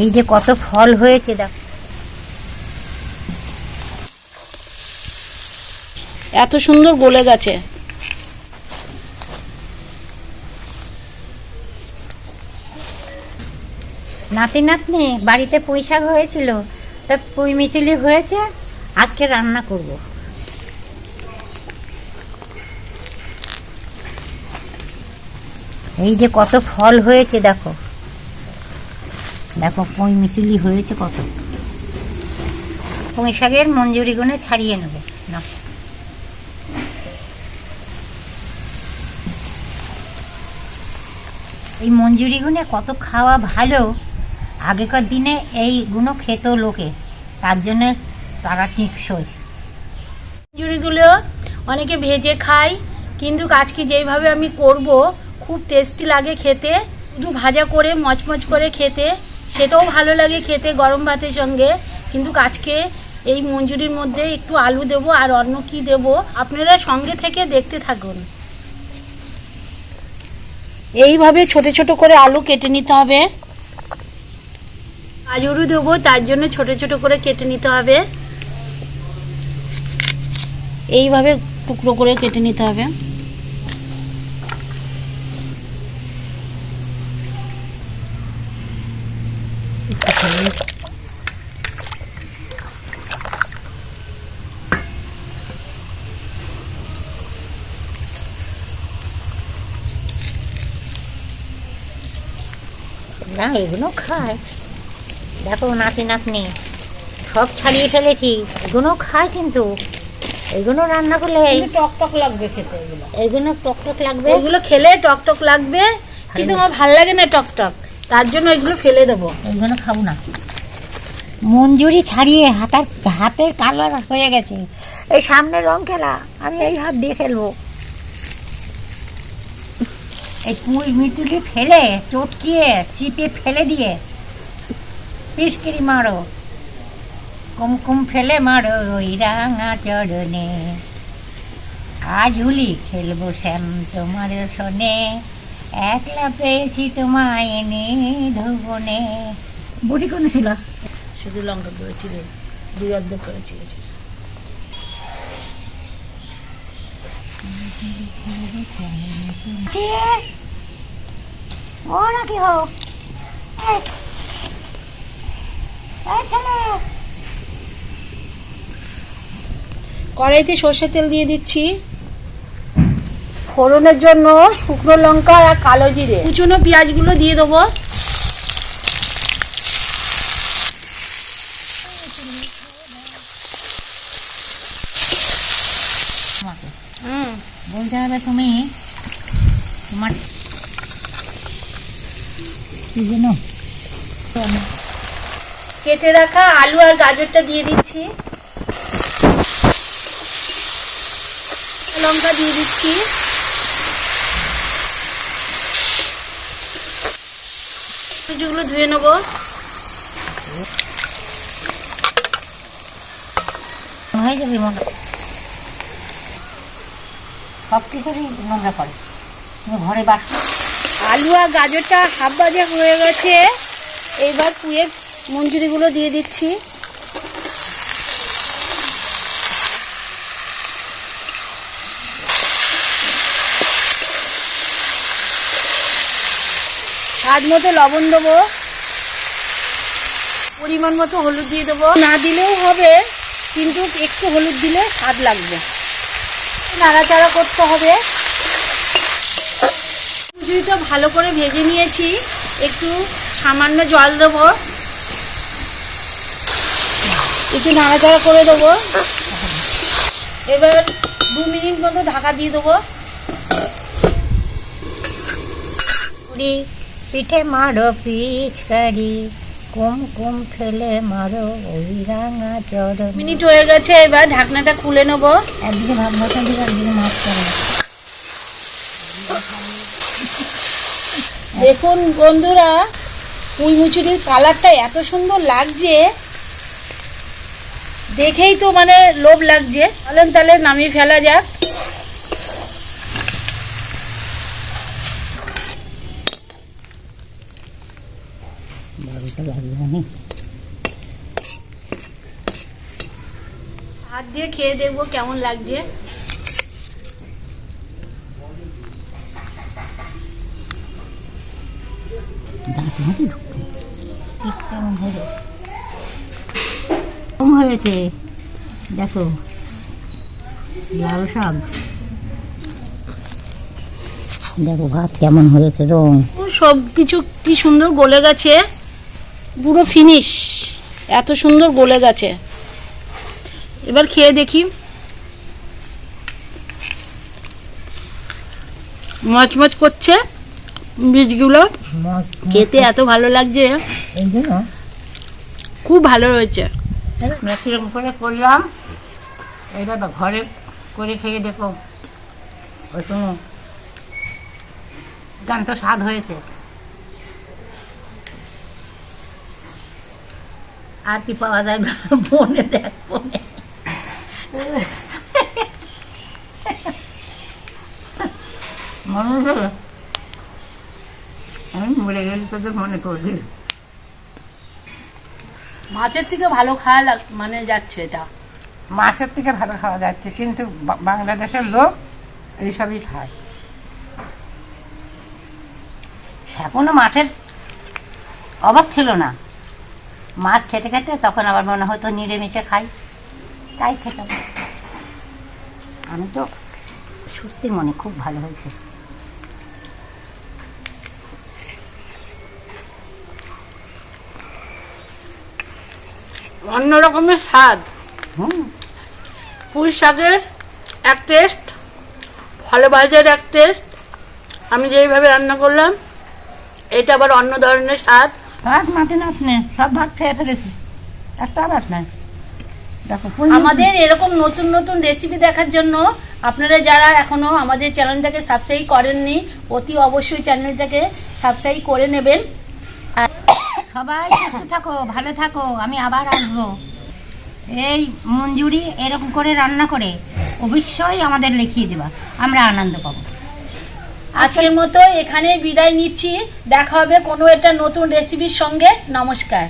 এই যে কত ফল হয়েছে দেখ। এত সুন্দর গলে গেছে। নাতি নাতনি বাড়িতে পুঁই শাক হয়েছিল তা পুঁই মিচুলি হয়েছে আজকে রান্না করব। এই যে কত ফল হয়েছে দেখো। দেখো পুঁই মিচিলি হয়েছে কত? পুঁই শাকের মঞ্জুরি গুনে ছাড়িয়ে নেবে। না। এই মঞ্জুরি গুনে কত খাওয়া ভালো, আগেকার দিনে এই এইগুলো খেত লোকে, তার জন্য তারা টিকসই মঞ্জুরিগুলো অনেকে ভেজে খায় কিন্তু আজকে যেইভাবে আমি করব, খুব টেস্টি লাগে খেতে। শুধু ভাজা করে, মচমচ করে খেতে। সেটাও ভালো লাগে খেতে, গরম ভাতের সঙ্গে। কিন্তু আজকে এই মঞ্জুরির মধ্যে একটু আলু দেব আর অন্য কি দেব, আপনারা সঙ্গে থেকে দেখতে থাকুন। এইভাবে ছোট ছোট করে আলু কেটে নিতে হবে। গাজরও দেবো, তার জন্য ছোট ছোট করে কেটে নিতে হবে। এইভাবে টুকরো করে কেটে নিতে হবে। না এগুলো খায়। দেখো নাতি নাতনি সব ছাড়িয়ে ফেলেছি। এগুলো খায় কিন্তু। এগুলো রান্না করলে টক টক লাগবে খেতে এগুলো। এগুলো টক টক লাগবে? এগুলো খেলে টক টক লাগবে কিন্তু আমার ভালো লাগে না টক টক। তার জন্য এগুলো ফেলে দেবো। এইগুলো খাব না। মঞ্জুরি ছাড়িয়ে হাতার হাতের কালার হয়ে গেছে। এই সামনে রং খেলা, আমি এই হাত দিয়ে খেলব। এই পুঁই মিটুলি ফেলে, চটকিয়ে, চিপে ফেলে দিয়ে পিসকিরি মারো। কুমকুম ফেলে মারো ওই রাঙা চরণে। আজ হুলি খেলব শ্যাম তোমার শোনে। একলা পেয়েছি তোমায় এনে ধুবনে। বুড়ি কোনে ছিল? শুধু লঙ্কা করেছি রে দুই অর্ধেক করেছি ও নাকি হো কড়াইতে সর্ষের তেল দিয়ে দিচ্ছি। ফোড়নের জন্য শুকনো লঙ্কা আর কালো জিরে। কুচনো পেঁয়াজগুলো দিয়ে দেবো। বলতে হবে তুমি তোমার কি যেন? কেটে রাখা আলু আর গাজরটা দিয়ে দিচ্ছি। লঙ্কা দিয়ে দিচ্ছি। যেগুলো ধুয়ে নেব। ঘরে আলু আর গাজরটা হাফ ভাজা হয়ে গেছে। এইবার পুয়ের মঞ্জুরিগুলো দিয়ে দিচ্ছি। স্বাদ মতো লবণ দেবো। পরিমাণ মতো হলুদ দিয়ে দেবো। না দিলেও হবে, কিন্তু একটু হলুদ দিলে স্বাদ লাগবে। নাড়াচাড়া করতে হবে। মুসুরিটা ভালো করে ভেজে নিয়েছি। একটু সামান্য জল দেবো। একটু নাড়াচাড়া করে দেবো। এবার দু মিনিট মতো ঢাকা দিয়ে দেবো। পিঠে মারো পিচকারি কুম কুম ফেলে মারো ওই রাঙা চরণ। মিনিট হয়ে গেছে এবার ঢাকনাটা খুলে নেব। একদিকে ভাত বসা দিকে একদিকে মাছ করে। দেখুন বন্ধুরা পুঁই মুচুরির কালারটা এত সুন্দর লাগছে। দেখেই তো মানে লোভ লাগছে। তাহলে তাহলে নামিয়ে ফেলা যাক। বারোটা বাজবে জানি হাত দিয়ে খেয়ে দেখব কেমন লাগছে। দাঁত কেমন হলো কম হয়েছে? দেখো লাল শাক। দেখো ভাত কেমন হয়েছে রং। সব কিছু কি সুন্দর গলে গেছে। পুরো ফিনিশ এত সুন্দর গলে গেছে। এবার খেয়ে দেখি। মচমচ করছে বীজগুলো। খেতে এত ভালো লাগছে। খুব ভালো রয়েছে মেশিন করে করলাম। এটা তো ঘরে করে খেয়ে দেখো। ওই কোনো গান তো স্বাদ হয়েছে। আর কি পাওয়া যায় বনে দেখ বনে মানুষ আমি মরে তোদের মনে করবি। মাছের থেকে ভালো খাওয়া লাগ মানে যাচ্ছে এটা। মাছের থেকে ভালো খাওয়া যাচ্ছে কিন্তু বাংলাদেশের লোক এইসবই খায়। এখনও মাছের অভাব ছিল না। মাছ খেতে খেতে তখন আবার মনে হতো নিরামিষে খাই। তাই খেতাম। আমি তো সুস্থির মনে খুব ভালো হয়েছে। অন্য রকমের স্বাদ। হুম। পুঁই শাকের এক টেস্ট ফলে ভাজার এক টেস্ট আমি যেইভাবে রান্না করলাম এটা আবার অন্য ধরনের স্বাদ। ভাত মাটি নাচ নে সব ভাত খেয়ে ফেলেছি। একটা ভাত নাই। দেখো আমাদের এরকম নতুন নতুন রেসিপি দেখার জন্য আপনারা যারা এখনও আমাদের চ্যানেলটাকে সাবস্ক্রাইব করেননি অতি অবশ্যই চ্যানেলটাকে সাবস্ক্রাইব করে নেবেন। সবাই সুস্থ থাকো ভালো থাকো আমি আবার আসব। এই মঞ্জুরি এরকম করে রান্না করে অবশ্যই আমাদের লিখিয়ে দেবা। আমরা আনন্দ পাবো। আজকের মতো এখানে বিদায় নিচ্ছি। দেখা হবে কোনো একটা নতুন রেসিপির সঙ্গে। নমস্কার।